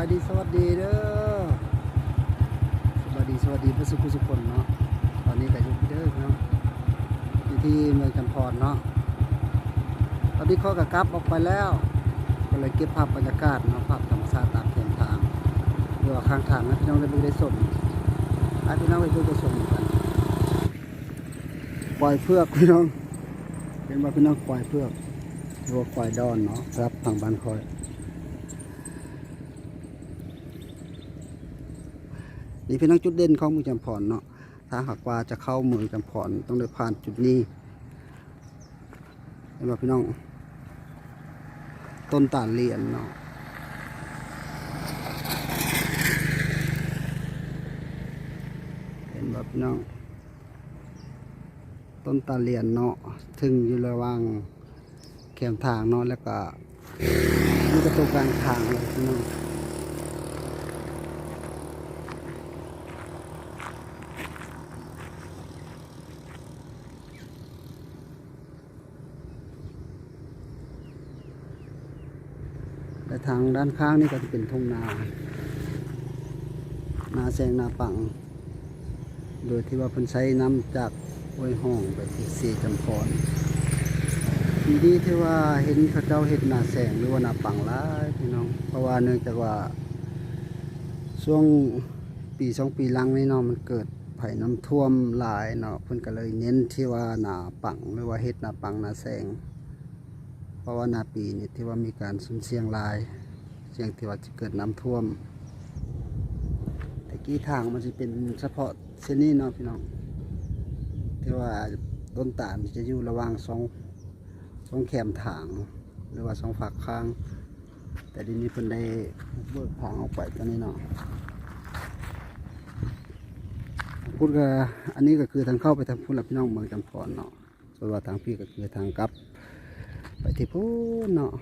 บายดีสวัสดีเด้อสวัสดีสวัสดีพระสุขุสุคนเนาะตอนนี้ก็อยู่ที่เด้อพี่น้องอยู่ที่เมืองจำพรเนาะตอนนี้เขากกลับออกไปแล้ว ก็เลยเก็บภาพบรรยากาศเนาะภาพธรรมชาติตามเส้นทางหรือว่าข้างทางนะพี่น้องได้ไปได้ชมให้พี่น้องไปดูไปชมกันปล่อยเพือกพี่น้องเป็นว่าพี่น้องปล่อยเพือกรือว่าปล่อยดอนเนาะครับทางบ้านคอย นี่พี่น้องจุดเด่นของเมืองจำพรเนาะถ้าหากว่าจะเข้าเมืองจำพรต้องได้ผ่านจุดนี้เห็นไหมพี่น้อง ต้นตาลเลียนเนาะเห็นแบบพี่น้อง ต้นตาลเลียนเนาะถึงอยู่ระหว่างแคมทางเนาะแล้วก็นี่ก็ตรงกลางทางเลยพี่น้อง ทางด้านข้างนี่ก็จะเป็นทุ่งนา นาแซงนาปัง โดยที่ว่าเพิ่นใช้น้ำจากห้วยห้องไปที่สีจำพรดีดีที่ว่าเห็นเขาเจ้าเห็ดนาแซงหรือว่านาปังหลายพี่น้อง เพราะว่าเนื่องจากว่า ช่วงปีสองปีลังนี่เนาะมันเกิดไผ่น้ำท่วมหลายเนาะเพิ่นก็เลยเน้นที่ว่านาปังหรือว่าเห็ดนาปังนาแซง ราะว่านาปีนี่ที่ว่ามีการสูญเสียงลาย เสียงที่ว่าจะเกิดน้ำท่วมแต่กี้ทางมันจะเป็นเฉพาะเส้นนี้เนาะพี่น้องที่ว่าต้นตาลจะอยู่ระหว่างสองสองแคมทาง หรือว่าสองฝักข้าง แต่ทีนี้เพิ่นได้เบิกทางออกไปตอนนี้เนาะพูดก็อันนี้ก็คือทางเข้าไปทางพุ่นละพี่น้องเมืองจำพรเนาะส่วนว่าทางพี่ก็คือทางกลับ ไปที่พูนเนาะ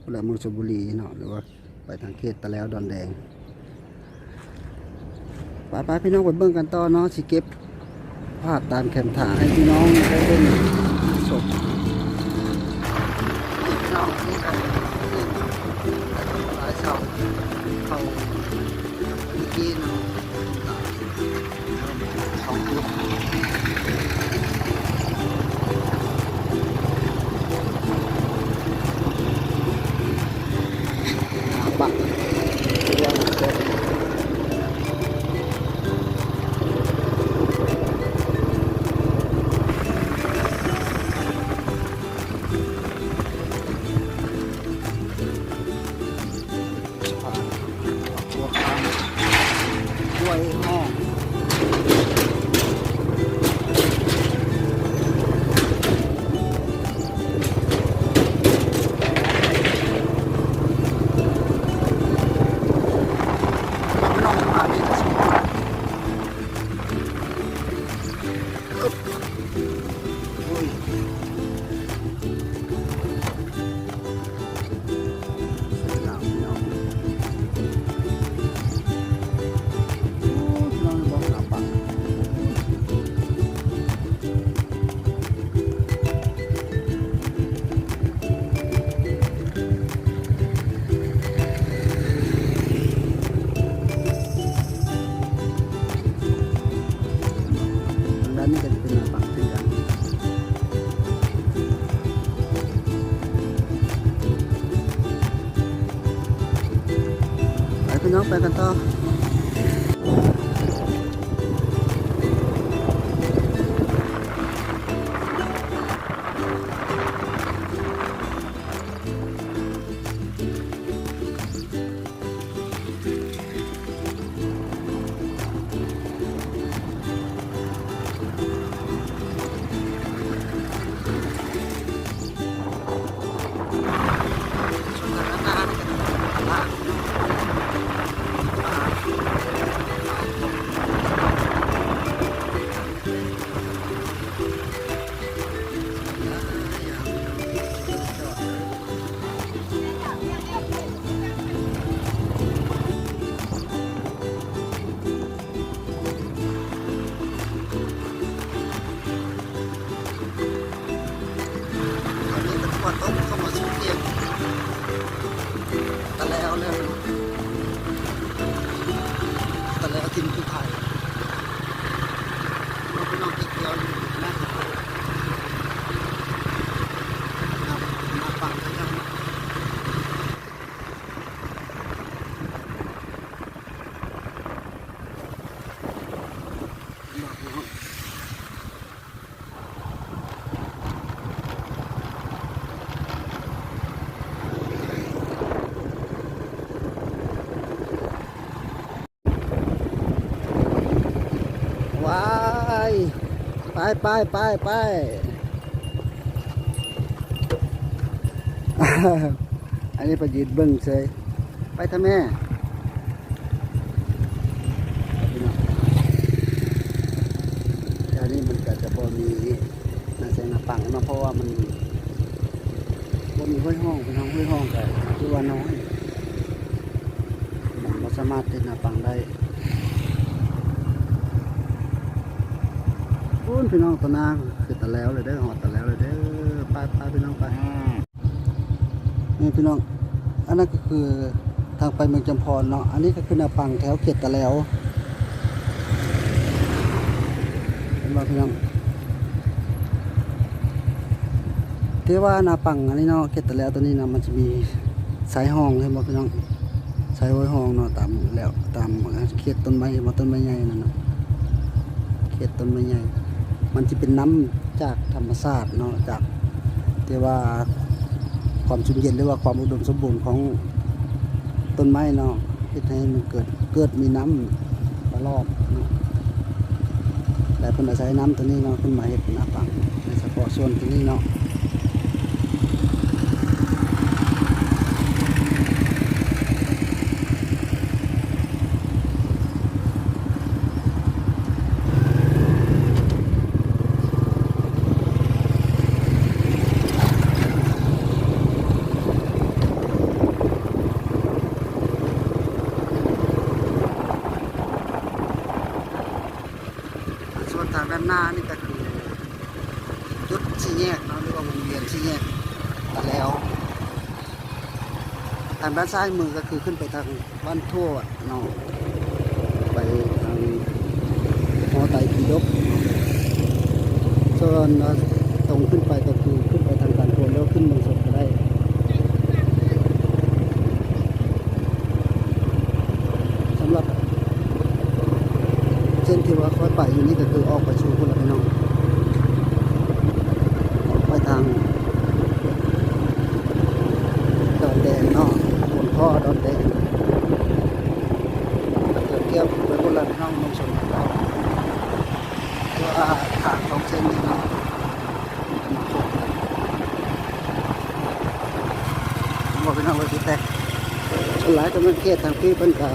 พุ่นละเมืองชลบุรีเนาะหรือว่าไปทางเขตตะแล้วดอนแดงไปไปพี่น้องไปเบิ่งกันต่อเนาะสิเก็บภาพตามแคมทางให้พี่น้องได้เล่นสดพี่น้องนี่กันหลายเสาเขาเมื่อกี้เนาะสองลูก อึ๊ ทางด้านนี้ก็ ไปไปไปอันนี้ไปยืนเบิ้งเฉยไปท่าแม่อันนี้มันก็จะพอมีนาแสงนาปังเนาะเพราะว่ามันบ่มีห้วยห้องเป็นห้องห้วยห้องกันคือว่าน้อยมันบ่สามารถเป็นนาปังได้ พูนพี่น้องตะนางคือตะแล้วเลยเด้อหอดตะแล้วเลยเด้อไปไปพี่น้องไปนี่พี่น้อง อันนั้นก็คือทางไปเมืองจำพรเนาะ อันนี้ก็คือแนวปังแถวเขตตะแล้วเห็นบ่พี่น้องที่ว่านาปังอันนี้เนาะเขตตะแล้วตัวนี้นะมันจะมีสายห้องเห็นบ่พี่น้องสายห้อยห้องเนาะตามแล้วตามเขตต้นไม้เห็นบ่ต้นไม้ใหญ่นั่นเนาะเขตต้นไม้ใหญ่ มันจะเป็นน้ำจากธรรมชาติเนาะจากที่ว่าความชุ่มเย็นหรือว่าความอุดมสมบูรณ์ของต้นไม้เนาะที่ให้มันเกิดเกิดมีน้ำตลอดเนาะแต่เพิ่นอาศัยน้ำตัวนี้เนาะขึ้นมาเห็ดนาปังในเฉพาะส่วนตัวนี้เนาะส่ วนทางด้านหน้านี่ก็คือจุดสี่แยกเนาะหรือว่าวงเวียนสี่แยกตะแล้ว ทางด้านซ้ายมือก็คือขึ้นไปทางบ้านทั่วเนาะไปทางหอไตรปิฎกส่วนตรงขึ้นไปก็คือขึ้นไปทางการโพนแล้วขึ้นเมืองสดก็ได้ สำหรับ เส้นที่ว่าค่อยไปอยู่นี่ก็คือออกไปสู่พุ่นละพี่น้องออกไปทางดอนแดงเนาะบนท่อดอนแดงเกี่ยวไปพุ่นละพี่น้องลงชนกันเราเพราะว่าทางสองเส้นนี่เนาะบอกพี่น้องว่าสิแตกส่วนหลายก็มันเขตทางพี่เพิ่นก็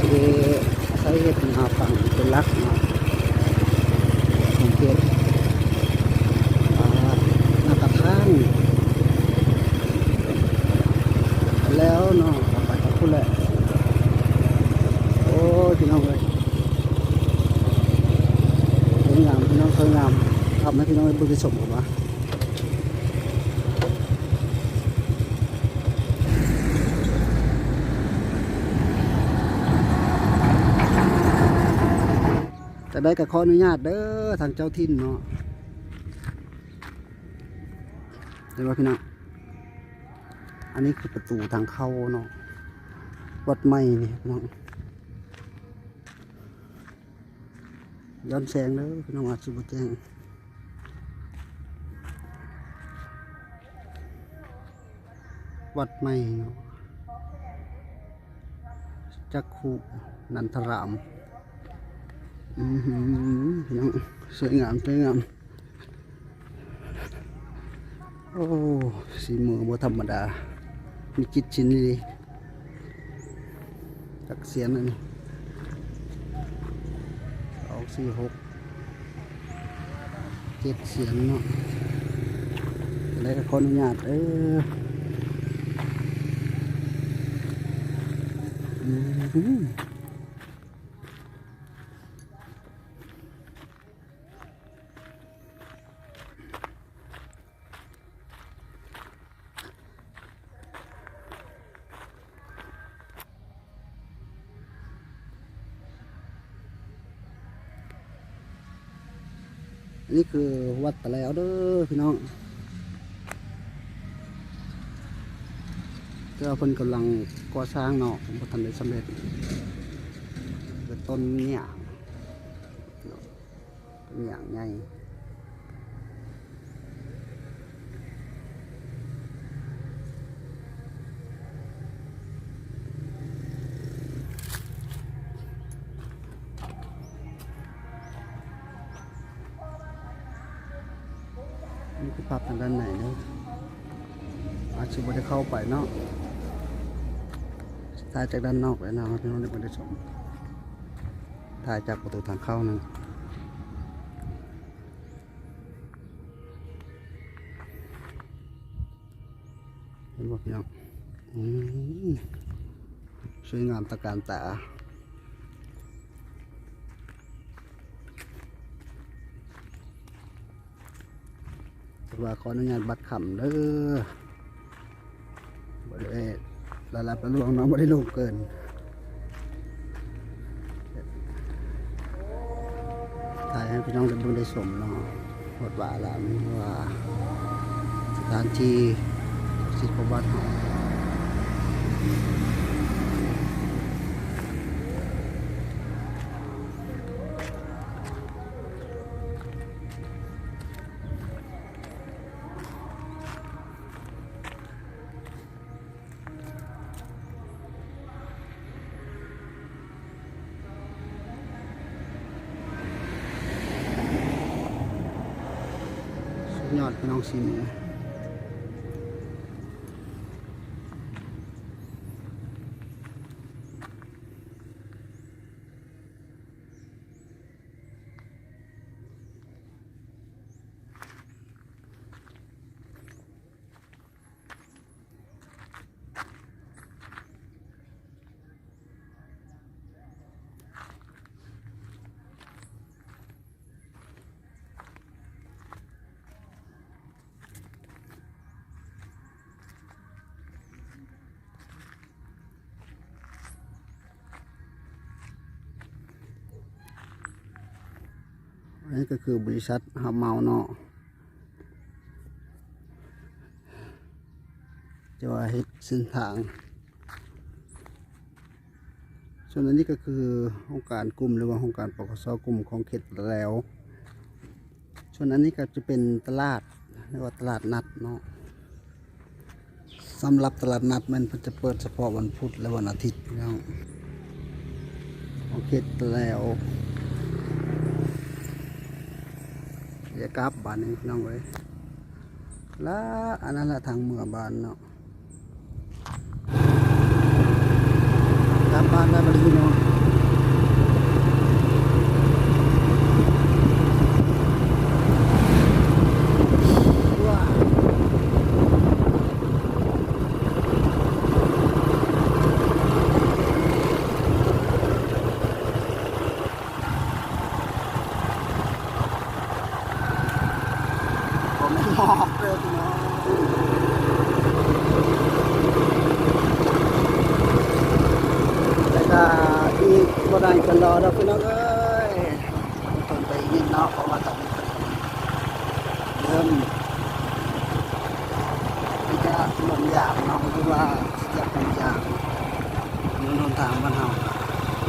คือใช้เห็ดนาปังเป็นลักเนาะสังเกตหน้าตะข้างแล้วเนาะเอาไปกับผู้แหละโอ้พี่น้องเลยสวยงามพี่น้องสวยงามทำให้พี่น้องได้บุญสมกับว่า จะได้กับขออนุญาตเด้อทางเจ้าทิ่นเนาะเห็นว่าพี่น้องอันนี้คือประตูทางเข้าเนาะวัดใหม่นี่พี่น้องย้อนแสงเด้อพี่น้องอาจจะบ่แจ้งวัดใหม่เนาะจักขุนันทราม น้องสวยงามสวยงาม โอ้สีมือบ่ธรรมดา มีจิตชิ้นนี้จักเสียนอันนี้สองสี่หกเจ็ดเสียนเนาะแล้วก็ขออนุญาตเอออือ นี่คือวัดตะแล้วเด้อพี่น้องเจ้าเพิ่นกำลังก่อสร้างเนาะบ่ทันได้สำเร็จเป็นต้นเนี่ยเนี่ย่ใหญ่ ด้านไหนเนาะอาจจะไม่ได้เข้าไปเนาะถ่ายจากด้านนอกเลยนะครับพี่น้องได้ไม่ได้ชมถ่ายจากประตูทางเข้านึงเห็นบ่พี่น้องอืมสวยงามตะการตา ว่าขออนุญาตบัตรขำเด้อบริเวณละลาประลวงน้องไม่ได้ลงเกินถ่ายให้พี่น้องได้บิ่งได้สมเนาะหดว่าละมันว่าสถานที่สิทธิ์ของวัดเฮา ยอดพี่น้องสีมืออัน นี้ก็คือบริษัทฮับเมาเนาะจะว่าเฮ็ดเส้นทาง ส่วนอันนี้ก็คือโครงการกลุ่มหรือว่าโครงการปกสกลุ่มของเขตแล้ว ส่วนอันนี้ก็จะเป็นตลาดเรียกว่าตลาดนัดเนาะสำหรับตลาดนัดมันจะเปิดเฉพาะวันพุธและวันอาทิตย์เนาะของเขตแล้ว เดี๋ยกลับบ้านนี้น้องเลยแล้วอันนั้นแหละทางเมืองบ้านเนาะกลับบ้านได้บัดนี้พี่น้องว้าผมไม่หอกเลยพี่น้องแต่ก็ อีกบ่ได้กันรอดอกพี่น้องเอ้ยทนไปอีกนิดเนาะเพราะว่าต้องเริ่มที่จะลงยางเนาะคือว่าจะเป็นยางอยู่นนทางบ้านเฮา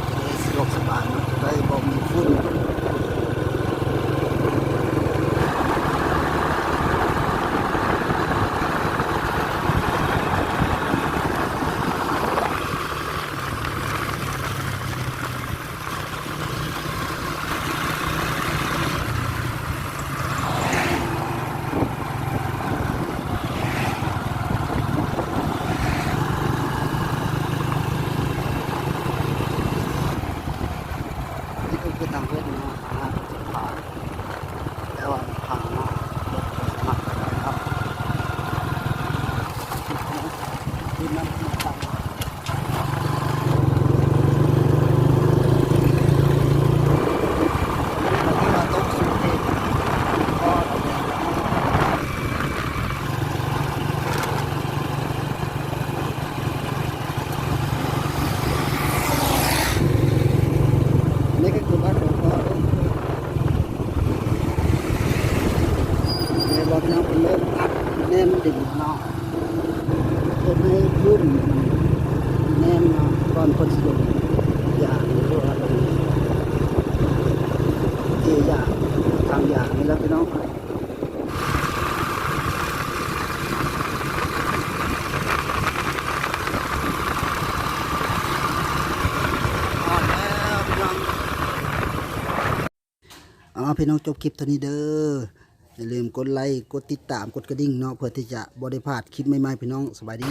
จะได้สะดวกสบายเนาะจะได้บ่มีฝุ่น นี่ก็คือทางเล่นนะทางผ่านแต่ว่าทางเนาะรถสมัครกันนะครับที่นั่นที่ทางที่ว่าตกสุดเองก็นี่ก็คือบ้านหลวงพ่อในรถน้ำเป็นเริ่มอัดแน่นดิ่งเนาะเพื่อให้พื้น แน่นเนะก่อนคนสะดวกอย่างหรือว่าลงเทียอย่างทางอย่างนี่แล้วพี่น้องอ่อนแล้วพี่น้องอ๋อพี่น้องจบคลิปเท่านี้เด้อ อย่าลืมกดไลค์ กดติดตาม กดกระดิ่งเนาะเพื่อที่จะบ่ได้พลาดคลิปใหม่ๆพี่น้องสบายดี